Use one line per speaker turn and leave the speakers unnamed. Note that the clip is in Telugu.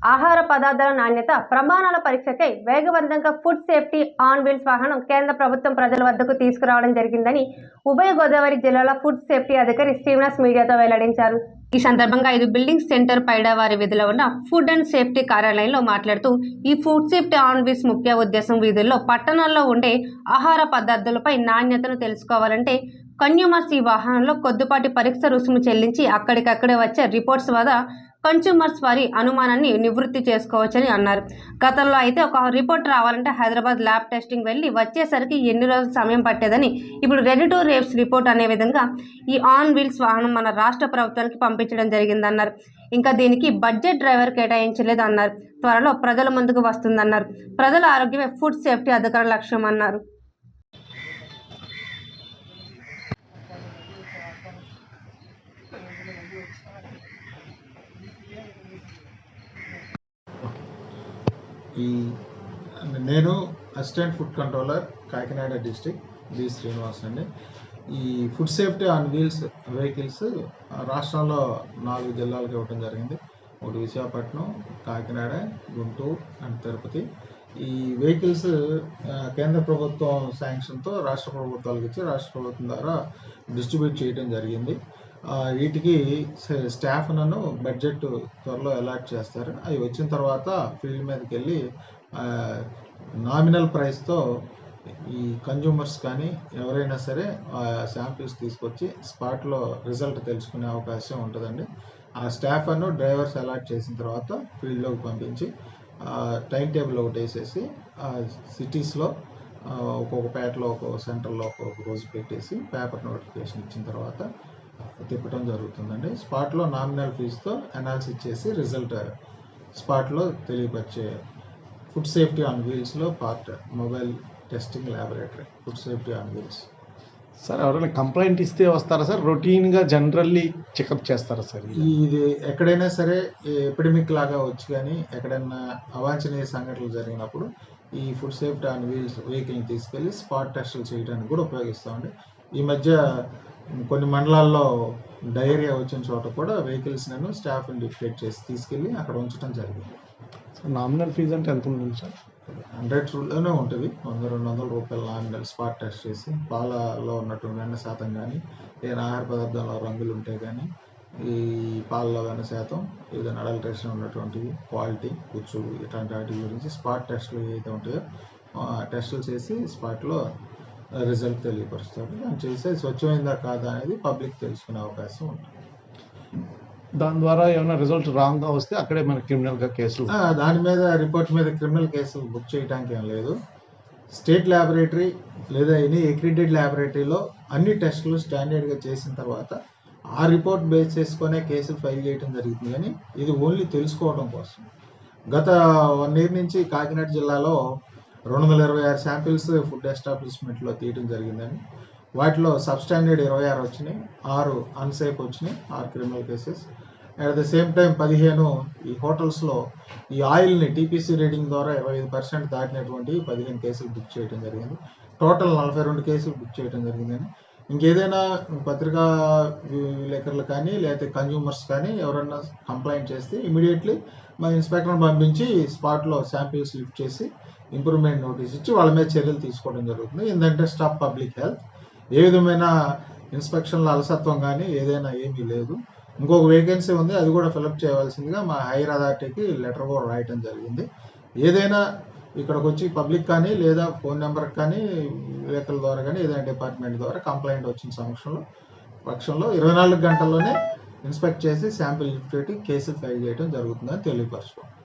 ఆహార పదార్థాల నాణ్యత ప్రమాణాల పరీక్షకై వేగవంతంగా ఫుడ్ సేఫ్టీ ఆన్ వీల్స్ వాహనం కేంద్ర ప్రభుత్వం ప్రజల వద్దకు తీసుకురావడం జరిగిందని ఉభయ గోదావరి జిల్లాల ఫుడ్ సేఫ్టీ అధికారి శ్రీనివాస్ మీడియాతో వెల్లడించారు. ఈ సందర్భంగా ఐదు బిల్డింగ్ సెంటర్ పైడావారి వీధిలో ఉన్న ఫుడ్ అండ్ సేఫ్టీ కార్యాలయంలో మాట్లాడుతూ ఈ ఫుడ్ సేఫ్టీ ఆన్ వీల్స్ ముఖ్య ఉద్దేశం వీధుల్లో పట్టణాల్లో ఉండే ఆహార పదార్థాలపై నాణ్యతను తెలుసుకోవాలంటే కన్యూమర్స్ ఈ వాహనంలో కొద్దిపాటి పరీక్ష రుసుము చెల్లించి అక్కడికక్కడే వచ్చే రిపోర్ట్స్ వద్ద కన్స్యూమర్స్ వారి అనుమానాన్ని నివృత్తి చేసుకోవచ్చని అన్నారు. గతంలో అయితే ఒక రిపోర్ట్ రావాలంటే హైదరాబాద్ ల్యాబ్ టెస్టింగ్ వెళ్ళి వచ్చేసరికి ఎన్ని రోజులు సమయం పట్టేదని ఇప్పుడు రెడీ టు రేప్స్ రిపోర్ట్ అనే విధంగా ఈ ఆన్ వీల్స్ వాహనం మన రాష్ట్ర ప్రభుత్వానికి పంపించడం జరిగిందన్నారు. ఇంకా దీనికి బడ్జెట్ డ్రైవర్ కేటాయించలేదు అన్నారు. త్వరలో ప్రజల ముందుకు వస్తుందన్నారు. ప్రజల ఆరోగ్యమే ఫుడ్ సేఫ్టీ అధికారుల లక్ష్యం అన్నారు.
ఈ నేను assistant food controller Kakinada district B. Srinivas అండి. ఈ food safety on wheels vehicles రాష్ట్రంలో నాలుగు జిల్లాలకు ఇవ్వడం జరిగింది. ఒకటి విశాఖపట్నం కాకినాడ గుంటూరు అండ్ తిరుపతి. ఈ వెహికల్స్ కేంద్ర ప్రభుత్వం శాంక్షన్తో రాష్ట్ర ప్రభుత్వాలకు ఇచ్చి రాష్ట్ర ప్రభుత్వం ద్వారా డిస్ట్రిబ్యూట్ చేయడం జరిగింది. వీటికి స్టాఫ్ నన్ను బడ్జెట్ త్వరలో అలాట్ చేస్తారు. అవి వచ్చిన తర్వాత ఫీల్డ్ మీదకి వెళ్ళి నామినల్ ప్రైస్తో ఈ కన్జ్యూమర్స్ కానీ ఎవరైనా సరే శాంపిల్స్ తీసుకొచ్చి స్పాట్లో రిజల్ట్ తెలుసుకునే అవకాశం ఉంటుందండి. ఆ స్టాఫ్ అను డ్రైవర్స్ అలాట్ చేసిన తర్వాత ఫీల్డ్లోకి పంపించి టైం టేబుల్ ఒకటి వేసేసి సిటీస్లో ఒక్కొక్క పేటలో ఒక్కొక్క సెంటర్లో ఒక్కొక్క రోజు పెట్టేసి పేపర్ నోటిఫికేషన్ ఇచ్చిన తర్వాత తిప్పడం జరుగుతుందండి. స్పాట్లో నామినల్ ఫీజుతో అనాలిసిస్ చేసి రిజల్ట్ స్పాట్లో తెలియపరిచే food safety on వీల్స్లో part mobile testing laboratory food safety on wheels.
Sir ఎవరైనా కంప్లైంట్ ఇస్తే వస్తారా సార్? రొటీన్గా జనరల్లీ చెకప్ చేస్తారా సార్ ఇది?
ఇది ఎక్కడైనా సరే ఎపిడమిక్ లాగా వచ్చి కానీ ఎక్కడైనా అవాంఛనీయ సంఘటనలు జరిగినప్పుడు ఈ ఫుడ్ సేఫ్టీ ఆన్ వీల్స్ వెహికల్ని తీసుకెళ్ళి స్పాట్ టెస్టులు చేయడానికి కూడా ఉపయోగిస్తామండి. ఈ మధ్య కొన్ని మండలాల్లో డయేరియా వచ్చిన చోట కూడా వెహికల్స్ నేను స్టాఫ్ డిక్టేట్ చేసి తీసుకెళ్ళి అక్కడ ఉంచడం జరిగింది.
నామినల్ ఫీజు అంటే ఎంత ఉంటుంది సార్?
హండ్రెడ్ రూల్లోనే ఉంటుంది. వంద రెండు వందల రూపాయల నామినల్ స్పాట్ టెస్ట్ చేసి పాలలో ఉన్నటువంటి వెన్న శాతం కానీ ఏదైనా ఆహార పదార్థంలో రంగులు ఉంటే కానీ ఈ పాలలో వెన్న శాతం ఏదైనా అడల్ట్రేషన్ ఉన్నటువంటి క్వాలిటీ కూర్చు ఇట్లాంటి వాటి గురించి స్పాట్ టెస్టులు ఏదైతే ఉంటాయో టెస్టులు చేసి స్పాట్లో రిజల్ట్ తెలియపరుస్తారు దాన్ని చేస్తే స్వచ్ఛమైందా కాదా అనేది పబ్లిక్ తెలుసుకునే అవకాశం ఉంటుంది.
దాని ద్వారా ఏమైనా రిజల్ట్ రాంగ్గా వస్తే అక్కడే మన క్రిమినల్గా కేసులు
దాని మీద రిపోర్ట్ మీద క్రిమినల్ కేసు బుక్ చేయడానికి ఏం లేదు. స్టేట్ ల్యాబొరేటరీ లేదా ఎనీ అక్రిడెడ్ ల్యాబొరేటరీలో అన్ని టెస్టులు స్టాండర్డ్గా చేసిన తర్వాత ఆ రిపోర్ట్ బేస్ చేసుకునే కేసులు ఫైల్ చేయడం జరుగుతుంది కానీ ఇది ఓన్లీ తెలుసుకోవడం కోసం. గత వన్ ఇయర్ నుంచి కాకినాడ జిల్లాలో రెండు వందల ఇరవై ఆరు శాంపిల్స్ ఫుడ్ ఎస్టాబ్లిష్మెంట్లో తీయడం జరిగిందని వాటిలో సబ్ స్టాండర్డ్ ఇరవై ఆరు వచ్చినాయి ఆరు అన్సేఫ్ వచ్చినాయి ఆరు criminal cases. At the same time పదిహేను ఈ హోటల్స్లో ఈ ఆయిల్ని టీపీసీ రేటింగ్ ద్వారా ఇరవై ఐదు పర్సెంట్ దాటినటువంటి పదిహేను కేసులు బుక్ చేయడం జరిగింది. టోటల్ నలభై రెండు కేసులు బుక్ చేయడం జరిగిందని ఇంకేదైనా పత్రికా విలేకరులు కానీ లేకపోతే కన్జ్యూమర్స్ కానీ ఎవరన్నా కంప్లైంట్ చేస్తే ఇమీడియట్లీ మా ఇన్స్పెక్టర్ని పంపించి స్పాట్లో శాంపిల్స్ లిఫ్ట్ చేసి ఇంప్రూవ్మెంట్ నోటీస్ ఇచ్చి వాళ్ళ మీద చర్యలు తీసుకోవడం జరుగుతుంది. ఏంటంటే స్టాప్ పబ్లిక్ హెల్త్ ఏ విధమైన ఇన్స్పెక్షన్ల అలసత్వం కానీ ఏదైనా ఏమీ లేదు. ఇంకొక వేకెన్సీ ఉంది అది కూడా ఫిలప్ చేయవలసిందిగా మా హైయర్ అథారిటీకి లెటర్ కూడా రాయటం జరిగింది. ఏదైనా ఇక్కడికి వచ్చి పబ్లిక్ కానీ లేదా ఫోన్ నెంబర్ కానీ వెహికల్ ద్వారా కానీ ఏదైనా డిపార్ట్మెంట్ ద్వారా కంప్లైంట్ వచ్చిన సమక్షంలో పక్షంలో ఇరవై నాలుగు గంటల్లోనే ఇన్స్పెక్ట్ చేసి శాంపిల్ లిఫ్ట్ పెట్టి కేసులు ఫైల్ చేయడం జరుగుతుందని తెలియపరచుకోండి